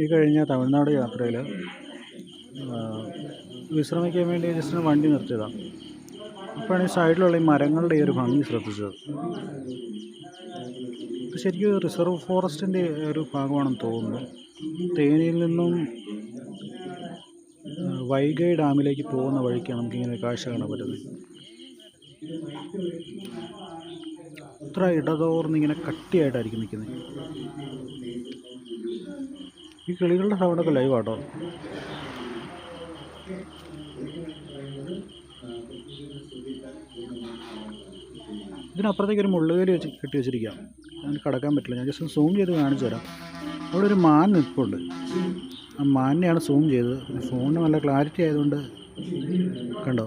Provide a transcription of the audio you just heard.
ഈ കഴിഞ്ഞ തമിഴ്നാട് യാത്രയിൽ വിശ്രമിക്കാൻ വേണ്ടി ജസ്റ്റ് ഒന്ന് വണ്ടി നിർത്തിയതാണ് അപ്പോഴാണ് ഈ സൈഡിലുള്ള ഈ മരങ്ങളുടെ ഈ ഒരു ഭംഗി ശ്രദ്ധിച്ചത്. ശരിക്കും റിസർവ് ഫോറസ്റ്റിന്റെ ഒരു ഭാഗമാണെന്ന് തോന്നുന്നു. തേനിയിൽ നിന്നും വൈഗൈ ഡാമിലേക്ക് പോകുന്ന വഴിക്കാണ് നമുക്കിങ്ങനെ കാഴ്ച കാണാൻ പറ്റുന്നത്. ഇത്ര ഇടതോർന്ന് ഇങ്ങനെ കട്ടിയായിട്ടായിരിക്കും നിൽക്കുന്നത്. ഈ കിളികളുടെ സൗണ്ടൊക്കെ ലൈവാട്ടോ ഇതിനപ്പുറത്തേക്ക് ഒരു മുള്ളുകേലി വെച്ച് കെട്ടി വെച്ചിരിക്കാം. അതിന് കടക്കാൻ പറ്റില്ല. ഞാൻ ജസ്റ്റ് സൂം ചെയ്ത് കാണിച്ചു തരാം. അവിടെ ഒരു മാൻ നിൽപ്പുണ്ട്. ആ മാനിനെയാണ് സൂം ചെയ്തത്. ഫോണിന് നല്ല ക്ലാരിറ്റി ആയതുകൊണ്ട് കണ്ടോ?